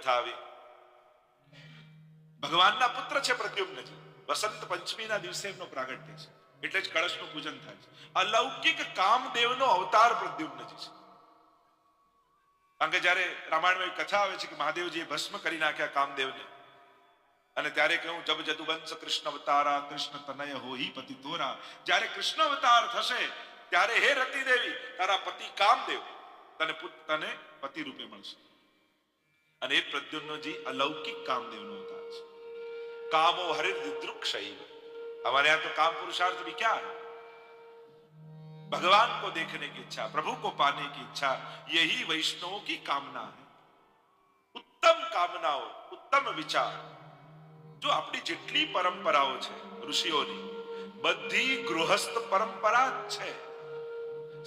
કથા આવી? ભગવાનના પુત્ર છે પ્રદ્યુમ્નજી. વસંત પંચમીના દિવસે એમનો પ્રાગટ્ય છે. એટલે જ કળશનું પૂજન થાય છે. અલૌકિક કામદેવનો અવતાર પ્રદ્યુમ્નજી છે. કારણ કે જ્યારે રામાયણમાં કથા આવે છે કે મહાદેવજીએ ભસ્મ કરી નાખ્યા કામદેવને, અને ત્યારે કહ્યું, જબ જદુવંશ કૃષ્ણ અવતારા, કૃષ્ણ તનય હોઈ પતિ તોરા. જ્યારે કૃષ્ણ અવતાર થશે, ત્યારે હે રતિ દેવી તારા પતિ કામદેવ, તને તને પતિ રૂપે મળશે. અને એ પ્રદ્યુમ્નજી અલૌકિક કામદેવનો અવતાર છે कामो हरिर दिदृक शैव हमारे यहाँ तो काम पुरुषार्थ भी क्या है भगवान को देखने की इच्छा प्रभु को पाने की इच्छा यही वैष्णवों की कामना है ઉત્તમ કામનાઓ ઉત્તમ વિચાર જો આપણી જેટલી પરંપરાઓ છે ઋષિઓની બધી ગૃહસ્થ પરંપરા જ છે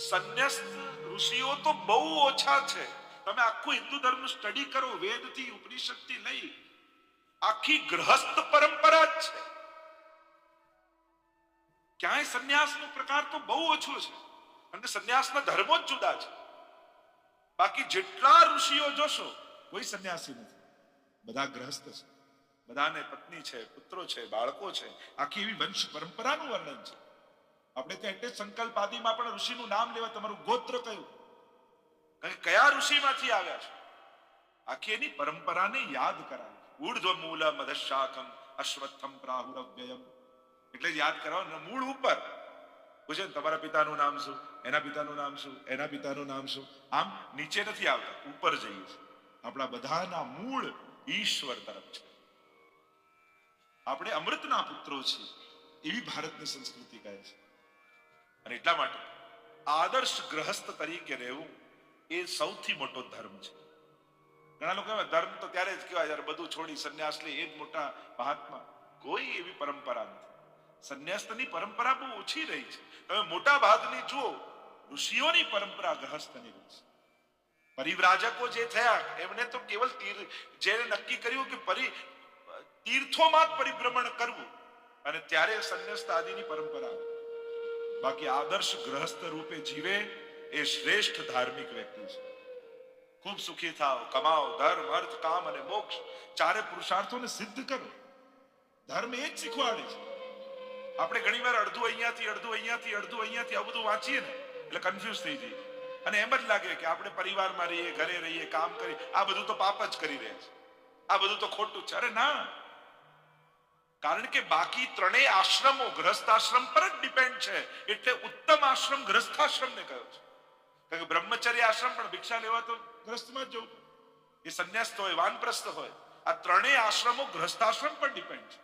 સંન્યસ્ત ઋષિઓ તો બહુ ઓછા છે તમે આખું હિન્દુ ધર્મ સ્ટડી કરો, વેદથી, ઉપનિષદથી નહીં. આખી ગ્રહસ્થ પરંપરા જ છે. ક્યાંય સંન્યાસનો પ્રકાર તો બહુ ઓછો છે. અને સંન્યાસના ધર્મો જ જુદા છે. બાકી જેટલા ઋષિઓ જોશો, કોઈ સંન્યાસી નથી. બધા ગ્રહસ્થ છે. બધાને પત્ની છે, પુત્રો છે, બાળકો છે. આખી એવી વંશ પરંપરાનું વર્ણન છે. આપણે ત્યાં એટલે સંકલ્પ આદિમાં પણ ઋષિનું નામ લેવા તમારું ગોત્ર કયું? કયા ઋષિમાંથી આવ્યા છે? આખી એની પરંપરાને યાદ કરાવે. ઉર્ધ્વ મૂલ મધશાકમ અશ્વત્થમ પ્રાહુરવ્યયમ. એટલે યાદ કરાવો મૂળ ઉપર. પૂછે ને તમારા પિતાનું નામ શું? એના પિતાનું નામ શું? એના પિતાનું નામ શું? આમ નીચે નથી આવતા, ઉપર જઈએ છીએ. આપણા બધાના મૂળ ઈશ્વર તરફ છે. આપણે અમૃતના પુત્રો છીએ. એવી ભારતની સંસ્કૃતિ કહે છે. અને એટલા માટે આદર્શ ગ્રહસ્થ તરીકે રહેવું એ સૌથી મોટો ધર્મ છે. ઘણા લોકો ધર્મ તો ત્યારે જ કહેવાય, જ્યારે બધું છોડી સંન્યાસ લે, એ જ મોટા મહાત્મા. કોઈ એવી પરંપરા નથી. સંન્યાસની પરંપરા બહુ ઓછી રહી છે. તમે મોટા ભાગની જુઓ, ઋષિઓની પરંપરા ગ્રહસ્થની રહી છે. પરિવ્રાજકો જે થયા, એમને તો કેવલ તીર જેને નક્કી કર્યું કે પરી, તીર્થોમાં જ પરિભ્રમણ કરવું. અને ત્યારે સંન્યસ્ત આદિની પરંપરા. બાકી આદર્શ ગ્રહસ્થ રૂપે જીવે એ શ્રેષ્ઠ ધાર્મિક વ્યક્તિ છે. ખૂબ સુખી થાવ કમાઓ ધર્મ, અર્થ, કામ અને મોક્ષ. ચારે પુરુષાર્થોને સિદ્ધ કરો. ધર્મ એ જ શીખવાડે છે. આપણે ઘણીવાર અડધું અહીંયાથી અડધું અહીંયાથી અડધું અહીંયાથી આ બધું વાંચીએ ને, એટલે કન્ફ્યુઝ થઈ જઈએ. અને એમ જ લાગે કે આપણે પરિવારમાં રહીએ, ઘરે રહીએ, કામ કરીએ, આ બધું તો પાપ જ કરી રહ્યા છે. આ બધું તો ખોટું છે. અરે ના. કારણ કે બાકી ત્રણેય આશ્રમો ગ્રસ્થ આશ્રમ પર જ ડિપેન્ડ છે. એટલે ઉત્તમ આશ્રમ ગ્રસ્થાશ્રમને કયો છે. કારણ બ્રહ્મચર્ય આશ્રમ પણ ભિક્ષા લેવા તો ગ્રસ્તમાં જ જવું એ સંન્યાસ્ત હોય વાનપ્રસ્થ હોય. આ ત્રણેય આશ્રમો ગ્રહસ્થાશ્રમ પર ડિપેન્ડ છે.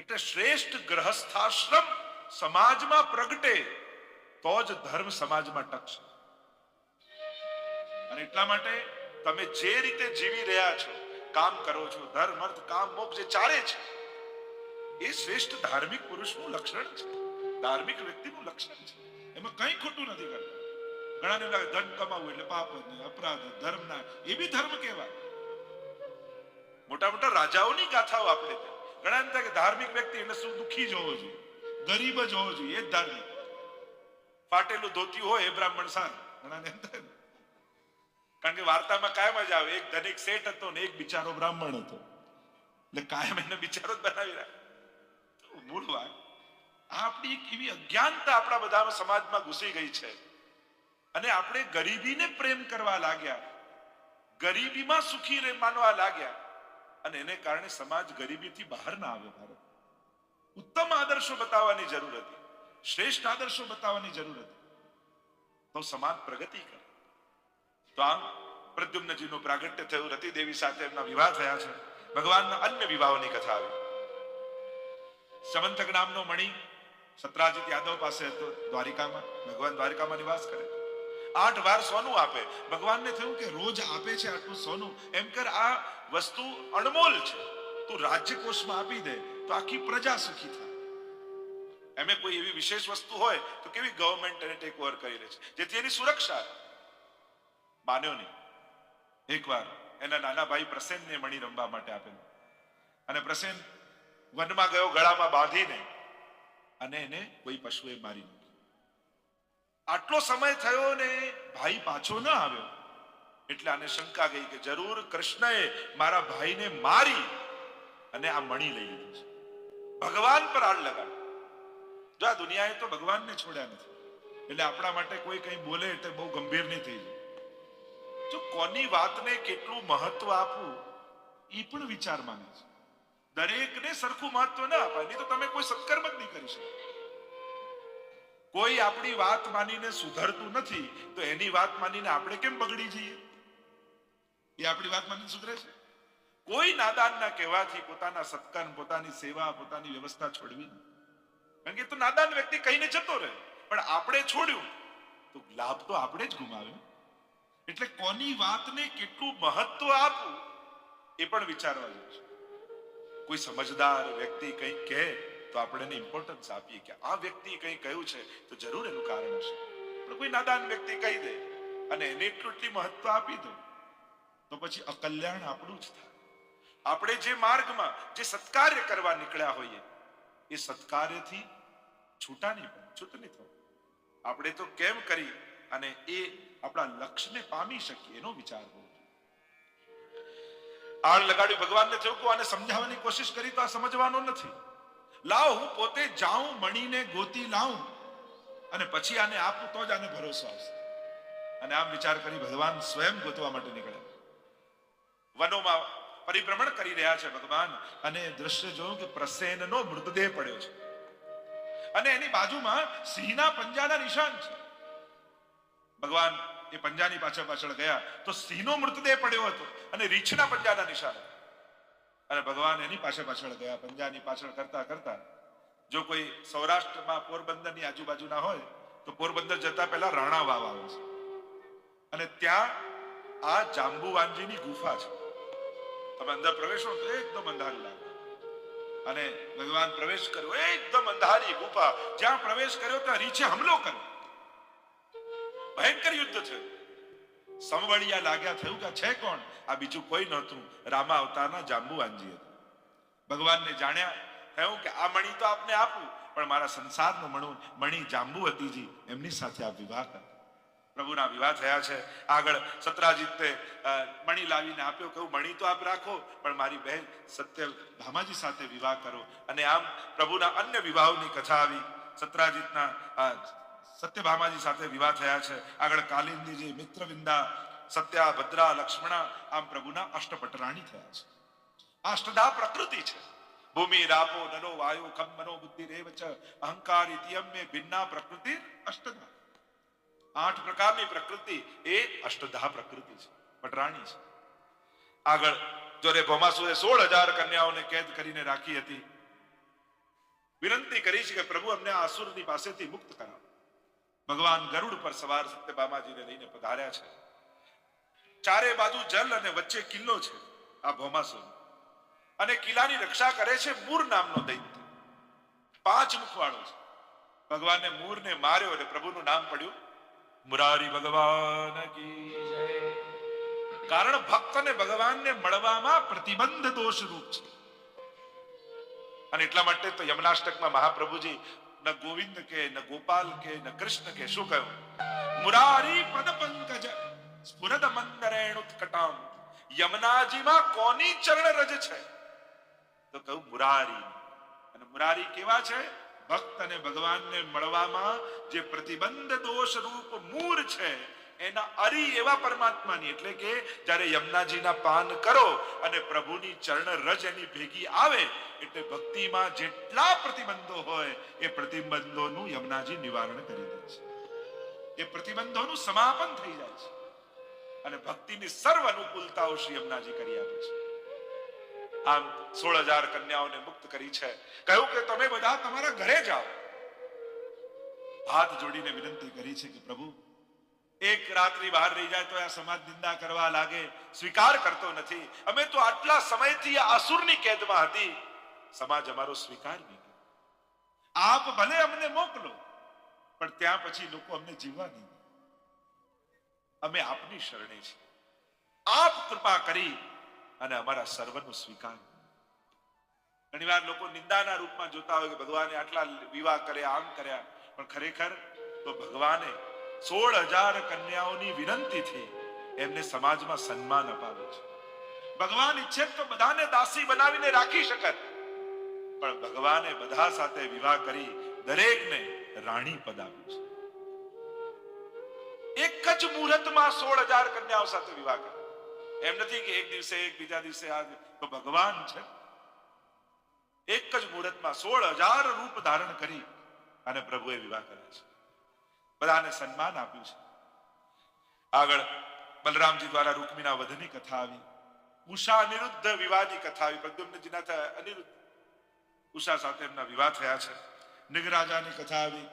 એટલે શ્રેષ્ઠ ગ્રહસ્થાશ્રમ સમાજમાં પ્રગટે તો જ ધર્મ સમાજમાં ટકશે. અને એટલા માટે તમે જે રીતે જીવી રહ્યા છો, કામ કરો છો, ધર્મ, અર્થ, કામ, મોક્ષ જે ચાલે છે, એ શ્રેષ્ઠ ધાર્મિક પુરુષનું લક્ષણ છે. ધાર્મિક વ્યક્તિનું લક્ષણ છે. એમાં કંઈ ખોટું નથી કરતા. ઘણાને લાગે ધન કમાવું એટલે પાપ અપરાધ, ધર્મ ના, એ બી ધર્મ કહેવાય. મોટા મોટા રાજાઓની ગાથાઓ આપણે ત્યાં ઘણા એમ થાય કે ધાર્મિક વ્યક્તિ એટલે શું? દુખી જ હોવો જોઈએ. ગરીબ જ હોવો જોઈએ, એ જ ધાર્મિક. ફાટેલું ધોતી હોય એ બ્રાહ્મણ સાર. ઘણાને એમ. કારણ કે વાર્તામાં કાયમ જ આવે, એક ધનિક શેઠ હતો ને એક બિચારો બ્રાહ્મણ હતો. એટલે કાયમ એને બિચારો જ બનાવી રાખે. તો મૂળ વાત આપણી એક એવી અજ્ઞાનતા આપણા બધા સમાજમાં ઘૂસી ગઈ છે. અને આપણે ગરીબીને પ્રેમ કરવા લાગ્યા. ગરીબીમાં સુખી માનવા લાગ્યા. અને એને કારણે સમાજ ગરીબીથી બહાર ના આવ્યો ભારત ઉત્તમ આદર્શો બતાવવાની જરૂર હતી. શ્રેષ્ઠ આદર્શો બતાવવાની જરૂર હતી. તો સમાજ પ્રગતિ કરે. તો આમ પ્રદ્યુમ્નજીનું પ્રાગટ્ય થયું. રતિદેવી સાથે એમના વિવાહ થયા છે. ભગવાનના અન્ય વિવાહોની કથા આવી. સમંતક નામનો મણી સત્રાજીત યાદવ પાસે હતો દ્વારિકામાં. ભગવાન દ્વારિકામાં નિવાસ કરે. આઠ વાર સોનું આપે. ભગવાનને થયું કે રોજ આપે છે આટલું સોનું. એમ કર, આ વસ્તુ અણમોલ છે. તું રાજ્યકોષમાં આપી દે, તો આખી પ્રજા સુખી થાય. એમે કોઈ એવી વિશેષ વસ્તુ હોય, તો કેવી ગવર્મેન્ટ એને ટેક ઓવર કરી લે છે? જેથી એની સુરક્ષા રહે. માન્યો નહીં. એકવાર એના નાના ભાઈ પ્રસેનને મણી રમવા માટે આપેલું. અને પ્રસેન વનમાં ગયો, ગળામાં બાંધીને, અને એને કોઈ પશુએ મારી આટલો સમય થયો ને ભાઈ પાછો ન આવ્યો. એટલે આને શંકા ગઈ કે જરૂર કૃષ્ણએ મારા ભાઈને મારી અને આ મણી લઈ લીધું છે. ભગવાન પર આડ લગાડ જો આ દુનિયાએ તો ભગવાનને છોડ્યા નથી. એટલે આપણા માટે કોઈ કંઈ બોલે એટલે બહુ ગંભીર નહીં થઈ જાય. જો કોની વાતને કેટલું મહત્વ આપવું એ પણ વિચાર માંગે છે. દરેકને સરખું મહત્વ ના અપાય, નહીં તો તમે કોઈ સત્કર્મ જ નહીં કરી શકો. કોઈ આપણી વાત માનીને સુધરતું નથી, તો એની વાત માનીને આપણે કેમ બગડી જઈએ? એ આપણી વાત માનીને સુધરે છે? કોઈ નાદાનના કહેવાથી પોતાના સત્કાર પોતાની સેવા, પોતાની વ્યવસ્થા છોડવી કારણ કે તો નાદાન વ્યક્તિ કહીને જતો રહે. પણ આપણે છોડ્યું, તો લાભ તો આપણે જ ગુમાવ્યો. એટલે કોની વાતને કેટલું મહત્વ આપવું એ પણ વિચારવા જેવું છે. કોઈ સમજદાર વ્યક્તિ કંઈક કહે તો આપણે એને ઇમ્પોર્ટન્સ આપીએ કે આ વ્યક્તિ કંઈ કહ્યું છે તો જરૂર એનું કારણ હશે. પણ કોઈ નાદાન વ્યક્તિ કહી દે અને એને એટલું એટલી મહત્વ આપી દો, તો પછી અકલ્યાણ આપણું જ થાય. આપણે જે માર્ગમાં જે સત્કાર્ય કરવા નીકળ્યા હોઈએ, એ સત્કાર્યથી છૂટા નહીં પણ છૂટ નહીં થવું આપણે તો કેમ કરી અને એ આપણા લક્ષ્યને પામી શકીએ એનો વિચાર હોવો આળ લગાડ્યું ભગવાનને થયું કે આને સમજાવવાની કોશિશ કરી તો આ સમજવાનો નથી. લાવ, હું પોતે જાઉં, મણીને ગોતી લાવું. અને પછી આને આપું, તો જ આને ભરોસો આવશે. અને આમ વિચાર કરી ભગવાન સ્વયં ગોતવા માટે નીકળ્યા. વનોમાં પરિભ્રમણ કરી રહ્યા છે ભગવાન. અને દ્રશ્ય જોયું કે પ્રસેનનો મૃતદેહ પડ્યો છે. અને એની બાજુમાં સિંહના પંજાના નિશાન છે. ભગવાન એ પંજાની પાછળ પાછળ ગયા તો સિંહનો મૃતદેહ પડ્યો હતો અને રીછના પંજાના નિશાન હતા. અને ભગવાન એની પાછળ પાછળ ગયા, પંજાની પાછળ કરતા કરતા. જો કોઈ સૌરાષ્ટ્રમાં પોરબંદરની આજુબાજુના હોય, તો પોરબંદર જતા પહેલા રાણા વાવ આવે છે. અને ત્યાં આ જાંબુવાનજીની ગુફા છે. તમે અંદર પ્રવેશો તો એકદમ અંધારું લાગે. અને ભગવાન પ્રવેશ કર્યો, એકદમ અંધારી ગુફા. જ્યાં પ્રવેશ કર્યો, ત્યાં રીછે હમલો કર્યો. ભયંકર યુદ્ધ થયું. સમવળિયા લાગ્યા થયું કે છે કોણ? આ બીજું કોઈ નહોતું. રામા અવતારના જાંબુવાનજી હતું. ભગવાનને જાણ્યા, થયું કે આ મણી તો આપને આપું, પણ મારા સંસારનું મણું, મણી જાંબુવતીજી એમની સાથે આ વિવાહ કરો. પ્રભુના વિવાહ થયા છે. આગળ સત્રાજીતે મણી લાવીને આપ્યો કહ્યું મણી તો આપ રાખો, પણ મારી બહેન સત્ય ભામાજી સાથે વિવાહ કરો. અને આમ પ્રભુના અન્ય વિવાહોની કથા આવી. સત્રાજીતના સત્યભામાજી સાથે વિવાહ થયા છે. આગળ કાલિંદીજી મિત્રવિંદા, સત્યા, ભદ્રા, લક્ષ્મણા, આમ પ્રભુના અષ્ટપટરાણી થયા છે. આ અષ્ટધા પ્રકૃતિ છે. ભૂમિ, રાપો નરો વાયુ, ખમ મનો બુદ્ધિ રેવ ચ અહંકાર ઇતિયમ્ય ભિન્ના પ્રકૃતિ અષ્ટધા આઠ પ્રકારની પ્રકૃતિ, એ અષ્ટધા પ્રકૃતિ છે. પટરાણી છે. આગળ જો રે ભૌમાસુરે સોળ હજાર કન્યાઓને કેદ કરીને રાખી હતી. વિનંતી કરી છે કે પ્રભુ અમને આ અસુરની પાસેથી મુક્ત કરાવો. ભગવાન ગરુડ પર સવાર સત્યભામાજીને લઈને પધાર્યા છે. ચારે બાજુ જલ અને વચ્ચે કિલ્લો છે આ ભૌમાસુર અને કિલ્લાની રક્ષા કરે છે મૂર નામનો દૈત્ય. પાંચ મુખવાળો છે. ભગવાને મૂરને માર્યો અને પ્રભુનું નામ પડ્યું મુરારી ભગવાન કી જય. કારણ ભક્તને ભગવાનને મળવામાં પ્રતિબંધ દોષ રૂપ છે. અને એટલા માટે તો યમનાષ્ટકમાં મહાપ્રભુજી ન ગોવિંદ કે ન ગોપાલ કે ન કૃષ્ણ કે શું કહ્યું? મુરારી પદ પંકજ સ્ફુરદ મંદરેણ ઉત્કટામ. યમનાજીમાં કોની ચરણ રજ છે? તો કહ્યું મુરારી. અને મુરારી કેવા છે? ભક્ત અને ભગવાનને મળવામાં જે પ્રતિબંધ દોષ રૂપ મૂળ છે એના અરી એવા પરમાત્માની. એટલે કે જ્યારે યમુનાજીના પાન કરો અને પ્રભુની ચરણ રજ એની ભેગી આવે, એટલે ભક્તિમાં જેટલા પ્રતિબંધો હોય, એ પ્રતિબંધોનું યમુનાજી નિવારણ કરી દે છે. એ પ્રતિબંધોનું સમાપન થઈ જાય છે. અને ભક્તિની સર્વ અનુકૂળતાઓ શ્રી યમુનાજી કરી આપે છે. આમ સોળ હજાર કન્યાઓને મુક્ત કરી છે. કહ્યું કે તમે બધા તમારા ઘરે જાઓ. હાથ જોડીને વિનંતી કરી છે કે પ્રભુ એક રાત્રિ બહાર રહી જાય તો આ સમાજ નિંદા કરવા લાગે, સ્વીકાર કરતો નથી. અમે તો આટલા સમયથી અસુરની કેદમાં હતી. સમાજ અમારો સ્વીકાર આપ ભલે અમને મોકલો, પણ ત્યાં પછી લોકો અમને જીવવા નહીં અમે આપની શરણે છીએ. આપ કૃપા કરી અને અમારા સર્વનો સ્વીકાર ઘણી વાર લોકો નિંદાના રૂપમાં જોતા હોય કે ભગવાને આટલા વિવાહ કર્યા, આમ કર્યા, પણ ખરેખર તો ભગવાને સોળ હજાર કન્યાઓની વિનંતીથી એમને સમાજમાં સન્માન અપાવે છે. ભગવાન ઈચ્છે તો બધાને દાસી બનાવીને રાખી શકત, પણ ભગવાને બધા સાથે વિવાહ કરી દરેકને રાણી પદ આપ્યું છે. એક જ મુહૂર્તમાં સોળ હજાર કન્યાઓ સાથે વિવાહ કરે એમ નથી કે એક દિવસે એક, બીજા દિવસે આ તો ભગવાન છે. એક જ મુહૂર્તમાં સોળ હજાર રૂપ ધારણ કરી અને પ્રભુએ વિવાહ કર્યા છે. બધાને સન્માન આપ્યું છે. આગળ બલરામજી દ્વારા રૂકમીના વધની કથા આવી. ઉષા અનિરુદ્ધ વિવાહની કથા આવી. પ્રદ્યુમ્નજીના થયા અનિરુદ્ધ ઉષા સાથે એમના વિવાહ થયા છે. નિગરાજાની કથા આવી.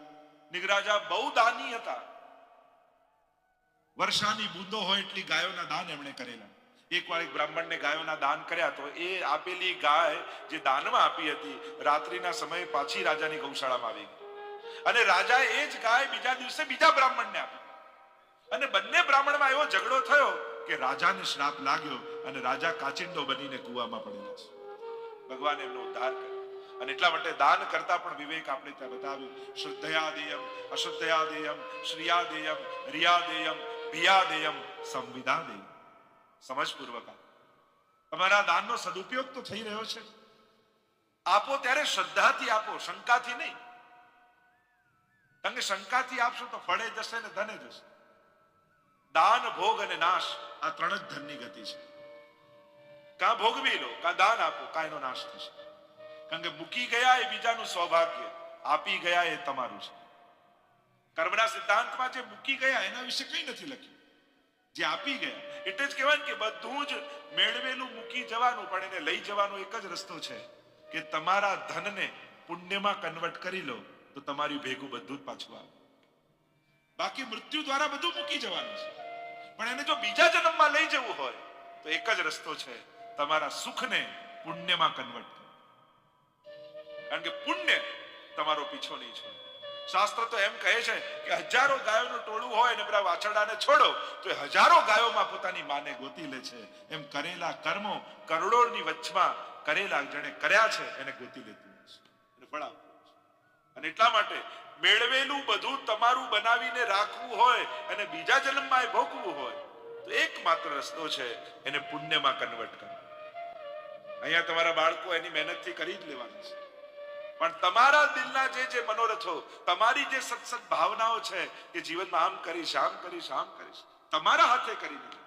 નિગરાજા બહુ દાની હતા. વર્ષાની બૂંદો હોય એટલી ગાયોના દાન એમણે કરેલા. એકવાર એક બ્રાહ્મણને ગાયોના દાન કર્યા તો એ આપેલી ગાય જે દાનમાં આપી હતી, રાત્રિના સમયે પાછી રાજાની ગૌશાળામાં આવી ગઈ. અને રાજા એ જ ગાય બીજા દિવસે બીજા બ્રાહ્મણને આપી. અને બંને બ્રાહ્મણમાં એવો ઝઘડો થયો કે રાજાને શ્રાપ લાગ્યો અને રાજા કાચિંડો બનીને કુવામાં પડેલા છે ભગવાન એમનો ઉદ્ધાર કર્યો. અને એટલા માટે દાન કરતા પણ વિવેક આપણે ત્યાં બતાવ્યું. શુદ્ધયા દેયમ શ્રિયાદેયમ, રિયાદેયમ ભિયાદેયમ દેયમ રિયા દેયમ ભિયા દેયમ સંવિદા દેયમ સમજપૂર્વક તમારા દાનનો સદુપયોગ તો થઈ રહ્યો છે. આપો ત્યારે શ્રદ્ધાથી આપો, શંકાથી નહીં. કારણ શંકાથી આપશો તો ફળે જશે ને ધને જશે. દાન, ભોગ અને નાશ આ ત્રણ જ ધનની ગતિ છે. કાં ભોગવી લો, કાં દાન આપો, કાં એનો નાશ થશે. કારણ કે મૂકી ગયા એ બીજાનું સૌભાગ્ય, આપી ગયા એ તમારું છે. કર્મના સિદ્ધાંતમાં જે મૂકી ગયા એના વિશે કંઈ નથી લખ્યું. જે આપી ગયા, એટલે જ કહેવાય કે બધું જ મેળવેલું મૂકી જવાનું, પણ એને લઈ જવાનો એક જ રસ્તો છે કે તમારા ધનને પુણ્યમાં કન્વર્ટ કરી લો તો તમારી ભેગું બધું જ પાછું આવે. બાકી મૃત્યુ દ્વારા બધું મૂકી જવાનું છે. પણ એને જો બીજા જન્મમાં લઈ જવું હોય, તો એક જ રસ્તો છે, તમારા સુખને પુણ્યમાં કન્વર્ટ કારણ કે પુણ્ય તમારો પીછો નહીં છે શાસ્ત્ર તો એમ કહે છે કે હજારો ગાયોનું ટોળું હોય ને પેલા વાછરડાને છોડો, તો એ હજારો ગાયોમાં પોતાની માને ગોતી લે છે. એમ કરેલા કર્મો કરોડોની વચમાં કરેલા જેણે કર્યા છે, એને ગોતી લેતું છે. છે. અને એટલા માટે મેળવેલું બધું તમારું બનાવીને રાખવું હોય અને બીજા જન્મમાં એ ભોગવું હોય, તો એકમાત્ર રસ્તો છે એને પુણ્યમાં કન્વર્ટ કરવો. અહીંયા તમારા બાળકો એની મહેનતથી કરી જ લેવાનું છે. પણ તમારા દિલના જે જે મનોરથો, તમારી જે સત્સત ભાવનાઓ છે કે જીવનમાં આમ કરીશ આમ કરીશ આમ કરીશ, તમારા હાથે કરીને.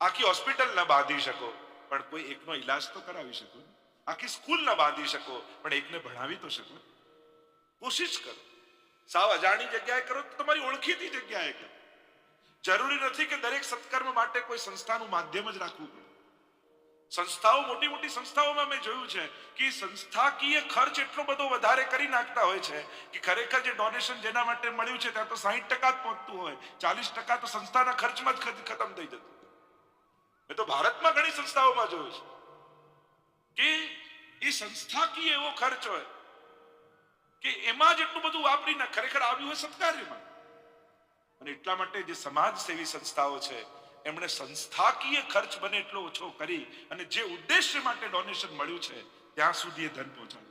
આખી હોસ્પિટલ ન બાંધી શકો, પણ કોઈ એકનો ઈલાજ તો કરાવી શકો આખી સ્કૂલ ના બાંધી શકો, પણ એકને ભણાવી તો શકો. કોશિશ કરો. સાવ અજાણી જગ્યાએ કરો તો તમારી ઓળખીતી જગ્યાએ કરો. જરૂરી નથી કે દરેક સત્કર્મ માટે કોઈ સંસ્થાનું માધ્યમ જ રાખવું પડે. સંસ્થાઓ, મોટી મોટી સંસ્થાઓમાં મેં જોયું છે કે સંસ્થાકીય ખર્ચ એટલો બધો વધારે કરી નાખતા હોય છે કે ખરેખર જે ડોનેશન જેના માટે મળ્યું છે ત્યાં તો સાહીઠ ટકા જ પહોંચતું હોય. ચાલીસ ટકા તો સંસ્થાના ખર્ચમાં જ ખતમ થઈ જતું. મેં તો ભારતમાં ઘણી સંસ્થાઓમાં જોયું છે. કે એ સંસ્થાકીય એવો ખર્ચ હોય? કે એમાં જ એટલું બધું વાપરી ના ખરેખર આવ્યું હોય સત્કાર્યમાં? અને એટલા માટે જે સમાજ સેવી સંસ્થાઓ છે, એમણે સંસ્થાકીય ખર્ચ બને એટલો ઓછો કરી અને જે ઉદ્દેશ્ય માટે ડોનેશન મળ્યું છે, ત્યાં સુધી એ ધન પહોંચાડ્યું.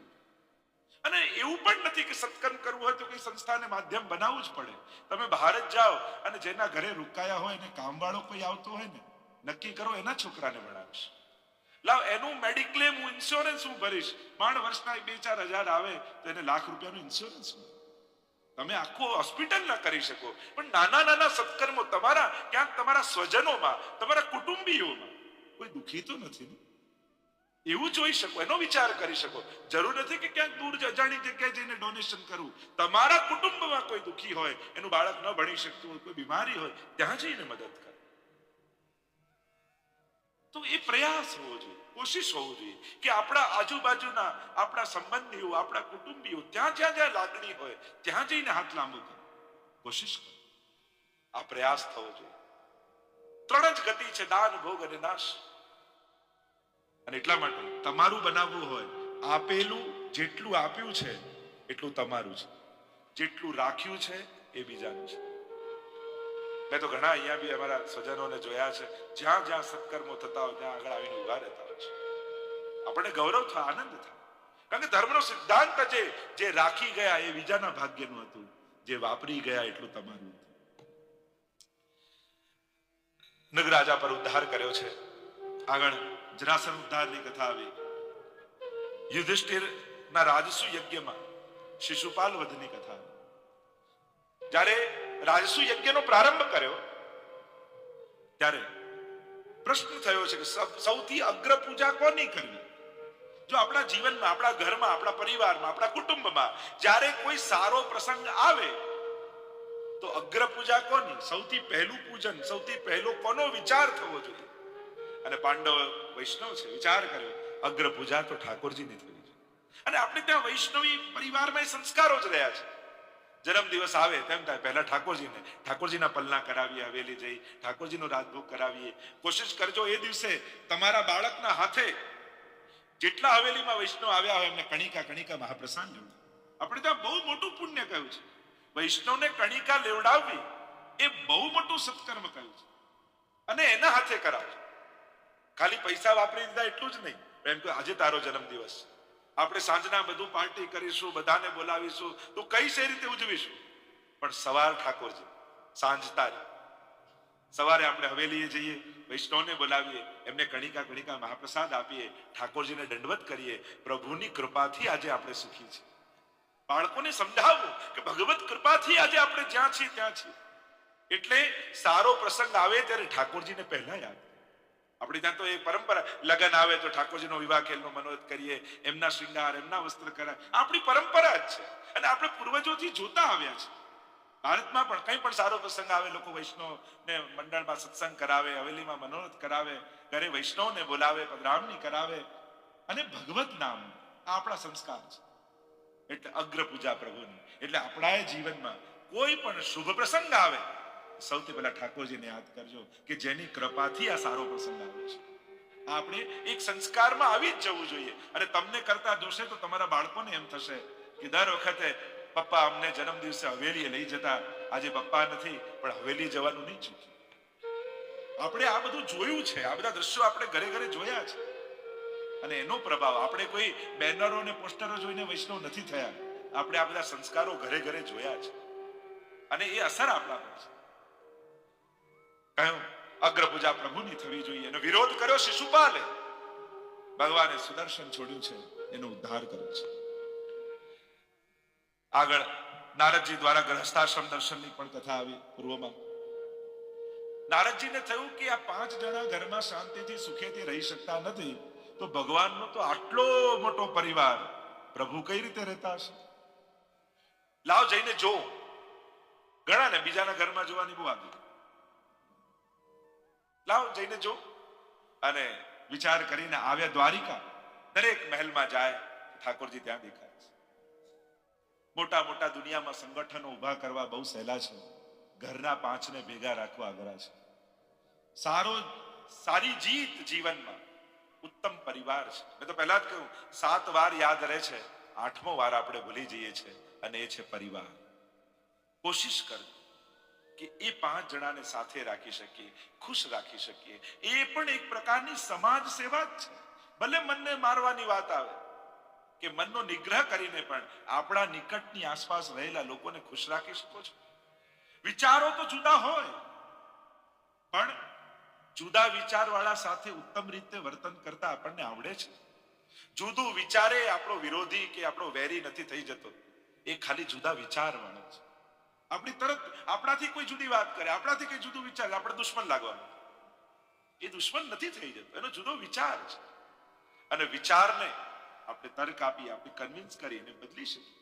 અને એવું પણ નથી કે સત્કર્મ કરવું હોય તો કોઈ સંસ્થાને માધ્યમ બનાવવું જ પડે. તમે ભારત જાઓ અને જેના ઘરે રોકાયા હોય અને કામવાળો કોઈ આવતો હોય ને, નક્કી કરો એના છોકરાને ભણાવીશ લાવ, એનું મેડિક્લેમ હું ઇન્સ્યોરન્સ હું ભરીશ. માંડ વર્ષના બે ચાર હજાર આવે, તો એને લાખ રૂપિયાનું ઇન્સ્યોરન્સ તમે આખું હોસ્પિટલ ના કરી શકો. પણ નાના નાના સત્કર્મો તમારા, ક્યાંક તમારા સ્વજનોમાં, તમારા કુટુંબીઓમાં, કોઈ દુખી તો નથી ને? એવું જોઈ શકો, એનો વિચાર કરી શકો. જરૂર નથી કે ક્યાંક દૂર અજાણી જગ્યાએ જઈને ડોનેશન કરવું તમારા કુટુંબમાં કોઈ દુખી હોય, એનું બાળક ન ભણી શકતું હોય, કોઈ બીમારી હોય, ત્યાં જઈને મદદ કરો. તો એ પ્રયાસ હોવો જોઈએ, કોશિશ હોવું જોઈએ કે આપણા આજુબાજુના, આપણા સંબંધીઓ, આપણા કુટુંબીઓ ત્યાં જ્યાં જ્યાં લાગણી હોય, ત્યાં જઈને હાથ લાંબો કરો. કોશિશ કરો. આ પ્રયાસ થવો જોઈએ. ત્રણ જ ગતિ છે, દાન, ભોગ અને નાશ. અને એટલા માટે તમારું બનાવવું હોય, આપેલું જેટલું આપ્યું છે, એટલું તમારું છે. જેટલું રાખ્યું છે, એ બીજાનું છે. મેં તો ઘણા અહીંયા બી અમારા સ્વજનોને જોયા છે. જ્યાં જ્યાં સત્કર્મો થતા હોય ત્યાં આગળ આવીને ઊભા રહેતા હોય છે. આપણને ગૌરવ થાય, આનંદ થાય. કારણ કે ધર્મનો સિદ્ધાંત જે જે રાખી ગયા એ બીજાના ભાગ્યનું હતું. જે વાપરી ગયા એટલું તમારું નગરાજા પર ઉદ્ધાર કર્યો છે. આગળ જરાસન ઉદ્ધારની કથા આવી. યુધિષ્ઠિર ના રાજસુ યજ્ઞમાં શિશુપાલ વધની કથા. જ્યારે રાજસુ યજ્ઞનો પ્રારંભ કર્યો. ત્યારે પ્રશ્ન થયો છે કે સૌથી અગ્ર પૂજા કોની કરવી? જો આપણા જીવનમાં, આપણા ઘરમાં, આપણા પરિવારમાં, આપણા કુટુંબમાં જ્યારે કોઈ સારો પ્રસંગ આવે, તો અગ્ર પૂજા કોની? સૌથી પહેલું પૂજન, સૌથી પહેલો કોનો વિચાર થવો જોઈએ? અને પાંડવ વૈષ્ણવ છે, વિચાર કર્યો, અગ્ર પૂજા તો ઠાકોરજીની થવી જોઈએ. અને આપણે ત્યાં વૈષ્ણવી પરિવારમાં સંસ્કારો જ રહ્યા છે. જન્મ દિવસ આવે તેમ થાય, પહેલા ઠાકોરજીને, ઠાકોરજીના પલના કરાવીએ, હવેલી જઈ, ઠાકોરજીનો રાજભોગ કરાવીએ. કોશિશ કરજો એ દિવસે તમારા બાળકના હાથે જેટલા હવેલીમાં વૈષ્ણવ આવ્યા હોય, એમને કણિકા કણિકા મહાપ્રસાદ લેવું આપણે ત્યાં બહુ મોટું પુણ્ય કહ્યું છે. વૈષ્ણવને કણિકા લેવડાવવી એ બહુ મોટું સત્કર્મ કહ્યું છે. અને એના હાથે કરાવજો. ખાલી પૈસા વાપરી દીધા એટલું જ નહીં. એમ કે આજે તારો જન્મદિવસ આપણે સાંજના બધું પાર્ટી કરીશું, બધાને બોલાવીશું. તો કઈ સે રીતે ઉજવીશું? પણ સવાર ઠાકોરજી, સાંજ તારી સવારે આપણે હવેલીએ જઈએ, વૈષ્ણવને બોલાવીએ, એમને કણિકા કણિકા મહાપ્રસાદ આપીએ, ઠાકોરજીને દંડવત કરીએ. પ્રભુની કૃપાથી આજે આપણે સુખી છીએ. બાળકોને સમજાવવું કે ભગવત કૃપાથી આજે આપણે જ્યાં છીએ ત્યાં છીએ. એટલે સારો પ્રસંગ આવે ત્યારે ઠાકોરજીને પહેલા યાદ આપણે ત્યાં તો એ પરંપરા, લગ્ન આવે તો ઠાકોરજીનો વિવાહ ખેલનો મનોરથ કરીએ, એમના શ્રીંગાર એમના વસ્ત્ર કરાય આપણી પરંપરા જ છે. અને આપણે પૂર્વજોથી જોતા આવ્યા છે. ભારતમાં પણ કંઈ પણ સારો પ્રસંગ આવે, લોકો વૈષ્ણવ ને મંડળમાં સત્સંગ કરાવે, હવેલીમાં મનોરથ કરાવે, ઘરે વૈષ્ણવને બોલાવે, પધરામણી કરાવે. અને ભગવત નામ આ આપણા સંસ્કાર છે. એટલે અગ્ર પૂજા પ્રભુની. એટલે આપણા જીવનમાં કોઈ પણ શુભ પ્રસંગ આવે સૌથી પહેલા ઠાકોરજીને યાદ કરજો કે જેની કૃપાથી આ સારો પ્રસંગ આવે છે. આપણે એક સંસ્કારમાં આવી જ જવું જોઈએ. અને તમને કરતા જોશે તો તમારા બાળકોને એમ થશે કે દર વખતે પપ્પા અમને જન્મ દિવસે હવેલીએ લઈ જતા. આજે પપ્પા નથી, પણ હવેલી જવાનું નહીં ચૂક્યું. આપણે આ બધું જોયું છે. આ બધા દ્રશ્યો આપણે ઘરે ઘરે જોયા છે. અને એનો પ્રભાવ આપણે કોઈ બેનરો અને પોસ્ટરો જોઈને વૈષ્ણવ નથી થયા. આપણે આ બધા સંસ્કારો ઘરે ઘરે જોયા છે. અને એ અસર આપણા પર છે. કહ્યું, અગ્ર પૂજા પ્રભુની થવી જોઈએ. એનો વિરોધ કર્યો શિશુપાલે. ભગવાને સુદર્શન છોડ્યું છે, એનો ઉદ્ધાર કર્યો છે. આગળ નારદજી દ્વારા ગ્રહસ્થાશ્રમ દર્શનની પણ કથા આવી પૂર્વમાં. નારદજીને થયું કે આ પાંચ જણા ઘરમાં શાંતિથી, સુખેથી રહી શકતા નથી, તો ભગવાનનો તો આટલો મોટો પરિવાર પ્રભુ કઈ રીતે રહેતા હશે? લાવ જઈને જો ઘણા ને બીજાના ઘરમાં જોવાની બહુ આદત લાવ જઈને જો. અને વિચાર કરીને આવ્યા દ્વારિકા, દરેક મહેલમાં જાય, ઠાકોરજી ત્યાં દેખાય છે. મોટા મોટા દુનિયામાં સંગઠનો ઊભા કરવા બહુ સહેલા છે. ઘરના પાંચને ભેગા રાખવા અઘરા છે. સારો, સારી જીત જીવનમાં ઉત્તમ પરિવાર છે. મેં તો પહેલા જ કહ્યું, સાત વાર યાદ રહે છે, આઠમો વાર આપણે ભૂલી જઈએ છીએ, અને એ છે પરિવાર. કોશિશ કર કે એ પાંચ જણાને સાથે રાખી શકીએ, ખુશ રાખી શકીએ. એ પણ એક પ્રકારની સમાજ સેવા જ છે. ભલે મનને મારવાની વાત આવે, કે મનનો નિગ્રહ કરીને પણ આપણા નિકટની આસપાસ રહેલા લોકોને ખુશ રાખી શકો છો. વિચારો તો જુદા હોય, પણ જુદા વિચારવાળા સાથે ઉત્તમ રીતે વર્તન કરતા આપણને આવડે છે. જુદું વિચારે આપણો વિરોધી કે આપણો વેરી નથી થઈ જતો. એ ખાલી જુદા વિચારવાળો છે. આપણી તરત આપણાથી કોઈ જુદી વાત કરે, આપણાથી કોઈ જુદું વિચાર, આપણે દુશ્મન લાગવાનું. એ દુશ્મન નથી થઈ જતો, એનો જુદો વિચાર છે. અને વિચારને આપણે તર્ક આપી, આપણે કન્વિન્સ કરીને બદલી શકીએ.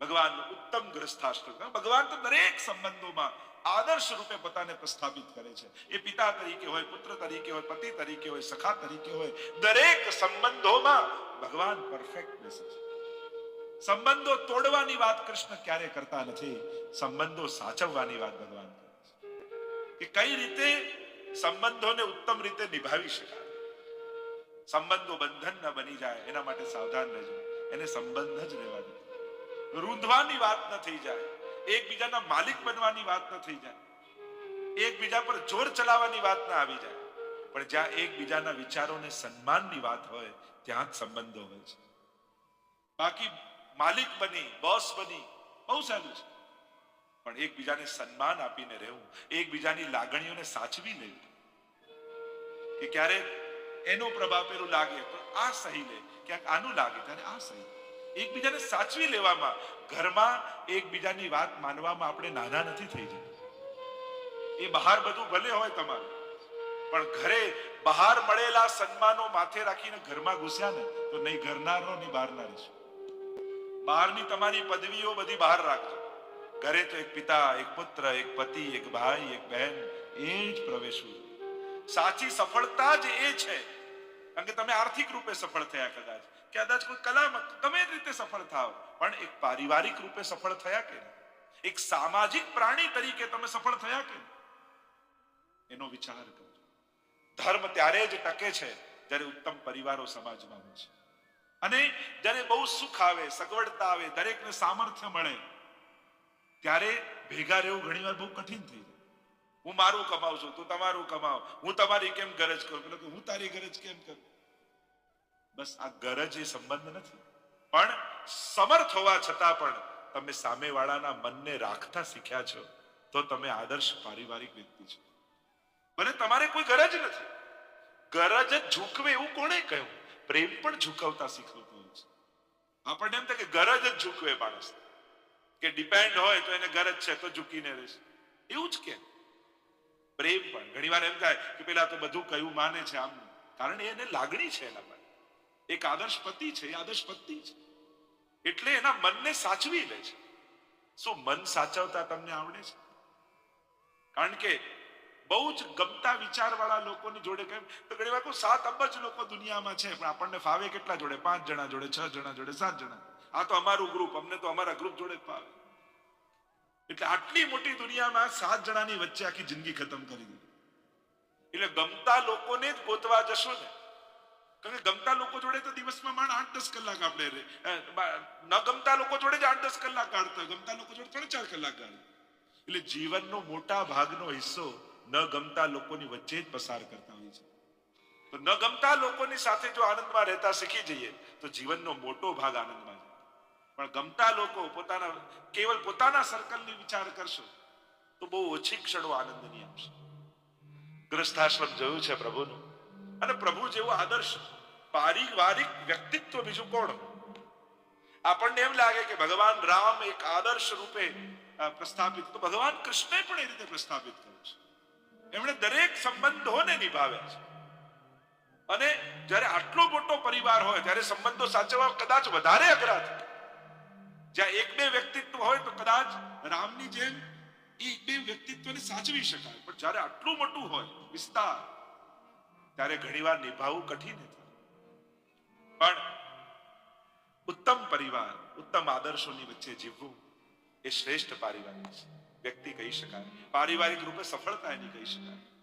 ભગવાન ઉત્તમ ગ્રસ્થાશ્રમ. ભગવાન તો દરેક સંબંધોમાં આદર્શ રૂપે પોતાને પ્રસ્થાપિત કરે છે. એ પિતા તરીકે હોય, પુત્ર તરીકે હોય, પતિ તરીકે હોય, સખા તરીકે હોય, દરેક સંબંધોમાં ભગવાન પરફેક્ટ બેસે છે. સંબંધો તોડવાની વાત કૃષ્ણ ક્યારે કરતા નથી? સંબંધો સાચવવાની વાત ભગવાન કે કઈ રીતે સંબંધોને ઉત્તમ રીતે નિભાવી શકાય? સંબંધો બંધન ન બની જાય, એના માટે સાવધાન રહેજો. એને સંબંધ જ રહેવા દો. રૂંધવાની વાત ન થઈ જાય, એકબીજાના માલિક બનવાની વાત ન થઈ જાય, એકબીજા પર જોર ચલાવવાની વાત ના આવી જાય. પણ જ્યાં એકબીજાના વિચારોને સન્માનની વાત હોય, ત્યાં જ સંબંધો હોય છે. બાકી માલિક બની બોસ બની, બહુ સહેલું છે. પણ એકબીજાને સન્માન આપીને રહેવું, એકબીજાની લાગણીઓને સાચવી લેવી, કે ક્યારેક એનો પ્રભાવ પેલું લાગે, તો આ સહી લે, ક્યાંક આનું લાગે, ત્યારે આ સહી એકબીજાને સાચવી લેવામાં, ઘરમાં એકબીજાની વાત માનવામાં આપણે નાના નથી થઈ જતા. એ બહાર બધું ભલે હોય તમારું, પણ ઘરે બહાર મળેલા સન્માનો માથે રાખીને ઘરમાં ઘૂસ્યા ને, તો નહીં ઘરના રહો નહીં બહારના રહેશો. બહારની તમારી પદવીઓ બધી બહાર રાખજો. ઘરે તો એક પિતા, એક પુત્ર, એક પતિ, એક ભાઈ, એક બહેન, એ જ પ્રવેશવું. સાચી સફળતા જ એ છે. કારણ કે તમે આર્થિક રૂપે સફળ થયા કદાચ. કે કદાચ કોઈ કલામાં ગમે રીતે સફળ થાવ પણ એક પારિવારિક રૂપે સફળ થયા કે? એક સામાજિક પ્રાણી તરીકે તમે સફળ થયા કે? એનો વિચાર કરજો ધર્મ ત્યારે જ ટકે છે, જ્યારે ઉત્તમ પરિવારો સમાજમાં હોય છે. અને જ્યારે બહુ સુખ આવે, સગવડતા આવે, દરેકને સામર્થ્ય મળે, ત્યારે ભેગા રહેવું ઘણીવાર બહુ કઠિન થઈ જાય. હું મારું કમાવું છું, તું તમારું કમાવ, હું તમારી કેમ ગરજ કરું? પેલો કે, હું તારી ગરજ કેમ કરું? બસ આ ગરજ એ સંબંધ નથી. પણ સમર્થ હોવા છતાં પણ તમે સામેવાળાના મનને રાખતા શીખ્યા છો, તો તમે આદર્શ પારિવારિક વ્યક્તિ છો. ભલે તમારે કોઈ ગરજ નથી. ગરજ જ ઝૂકવે એવું કોણે કહ્યું? પ્રેમ પણ ઝુકવતા શીખવું હોય છે. આપણને એમ થાય કે ગરજ જ ઝૂકવે માણસ. કે ડિપેન્ડ હોય તો એને ગરજ છે, તો ઝૂકીને રહેશે. એવું જ કે પ્રેમ પણ. ઘણીવાર એમ થાય કે પેલા તો બધું કયું માને છે આમ. કારણ એને લાગણી છે એના માટે એક આદર્શ પતિ છે, એ આદર્શ પત્ની છે. એટલે એના મનને સાચવી લે છે. શું મન સાચવતા તમને આવડે છે? કારણ કે બહુ જ ગમતા વિચારવાળા લોકોની જોડે કેમ? તો ઘણી વાર સાત અબજ લોકો દુનિયામાં છે, પણ આપણને ફાવે કેટલા જોડે? પાંચ જણા જોડે, છ જણા જોડે, સાત જણા આ તો અમારું ગ્રુપ અમને તો અમારા ગ્રુપ જોડે ફાવે. એટલે આટલી મોટી દુનિયામાં સાત જણાની વચ્ચે આખી જિંદગી ખતમ કરી દીધી. એટલે ગમતા લોકોને જ ગોતવા જશો ને. કારણ કે ગમતા લોકો જોડે તો દિવસમાં માંડ આઠ દસ કલાક આપણે. ન ગમતા લોકો જોડે જ આઠ દસ કલાક કાઢતા ગમતા લોકો જોડે ત્રણ ચાર કલાક કાઢે. એટલે જીવનનો મોટા ભાગનો હિસ્સો ન ગમતા લોકોની વચ્ચે જ પસાર કરતા હોય છે. તો ન ગમતા લોકોની સાથે જો આનંદમાં રહેતા શીખી જઈએ, તો જીવનનો મોટો ભાગ આનંદમાં જાય. પણ ગમતા લોકો પોતાના, કેવલ પોતાના સર્કલની વિચાર કરશો, તો બહુ ઓછી ક્ષણો આનંદની આવશે. ગ્રસ્થાશ્રમ જોયું છે પ્રભુનું? અને પ્રભુ જેવો આદર્શ, પારિવારિક વ્યક્તિત્વ બીજું કોણ? આપણને એમ લાગે કે ભગવાન રામ એક આદર્શ રૂપે પ્રસ્થાપિત, તો ભગવાન કૃષ્ણે પણ એ રીતે પ્રસ્થાપિત કર્યું છે. એમણે દરેક સંબંધોને નિભાવ્યા છે. અને જ્યારે આટલો મોટો પરિવાર હોય, ત્યારે સંબંધો સાચવવા કદાચ વધારે અઘરા થાય. જ્યાં એક બે વ્યક્તિત્વ હોય તો કદાચ રામની જેમ એ બે વ્યક્તિત્વને સાચવી શકાય. પણ જ્યારે આટલું મોટું હોય, વિસ્તાર, ત્યારે ઘણીવાર નિભાવવું કઠિન હતું પણ ઉત્તમ પરિવાર, ઉત્તમ આદર્શોની વચ્ચે જીવવું એ શ્રેષ્ઠ પારિવારિક છે. વ્યક્તિ કહી શકાય. પારિવારિક રૂપે સફળતા એની કહી શકાય.